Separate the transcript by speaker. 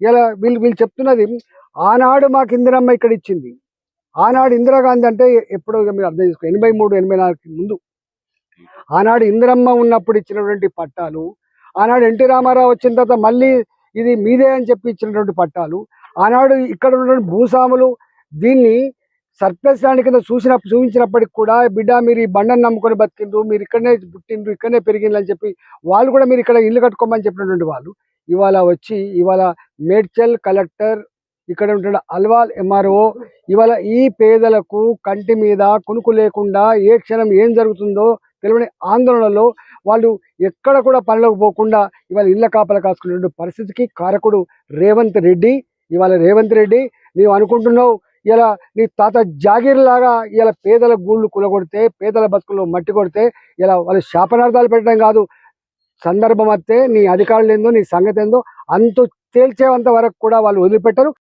Speaker 1: ఇలా వీళ్ళు వీళ్ళు చెప్తున్నది ఆనాడు మాకు ఇందిరమ్మ ఇక్కడ ఇచ్చింది. ఆనాడు ఇందిరాగాంధీ అంటే ఎప్పుడో మీరు అర్థం చేసుకో ఎనభై మూడు ఎనభై నాలుగుకి ముందు. ఆనాడు ఇందిరమ్మ ఉన్నప్పుడు ఇచ్చినటువంటి పట్టాలు ఆనాడు ఎన్టీ రామారావు వచ్చిన తర్వాత మళ్ళీ ఇది మీదే అని చెప్పి ఇచ్చినటువంటి పట్టాలు ఆనాడు ఇక్కడ ఉన్నటువంటి భూస్వాములు దీన్ని సర్ప్లస్ ల్యాండ్ కింద చూసిన చూపించినప్పటికి కూడా బిడ్డ మీరు ఈ బండను నమ్ముకొని బతికిండ్రు మీరు ఇక్కడనే పుట్టిండ్రు ఇక్కడనే పెరిగిండ్రు అని చెప్పి వాళ్ళు కూడా మీరు ఇక్కడ ఇల్లు కట్టుకోమని చెప్పినటువంటి వాళ్ళు. ఇవాళ వచ్చి ఇవాళ మేడ్చల్ కలెక్టర్ ఇక్కడ ఉంటున్న అల్వాల్ ఎంఆర్ఓ. ఇవాళ ఈ పేదలకు కంటి మీద కునుకు లేకుండా ఏ క్షణం ఏం జరుగుతుందో తెలియని ఆందోళనలో వాళ్ళు ఎక్కడ కూడా పనులకు పోకుండా ఇవాళ ఇళ్ళ కాపలు కాసుకునే పరిస్థితికి కారకుడు రేవంత్ రెడ్డి. ఇవాళ రేవంత్ రెడ్డి నీవు అనుకుంటున్నావు ఇలా నీ తాత జాగీర్ లాగా ఇలా పేదల గూళ్ళు కులగొడితే పేదల బతుకుల్లో మట్టి కొడితే ఇలా వాళ్ళు శాపనార్థాలు పెట్టడం కాదు. సందర్భం వస్తే నీ అధికారులు ఏందో నీ సంగతి ఏందో అంతు తేల్చేంత వరకు కూడా వాళ్ళు వదిలిపెట్టరు.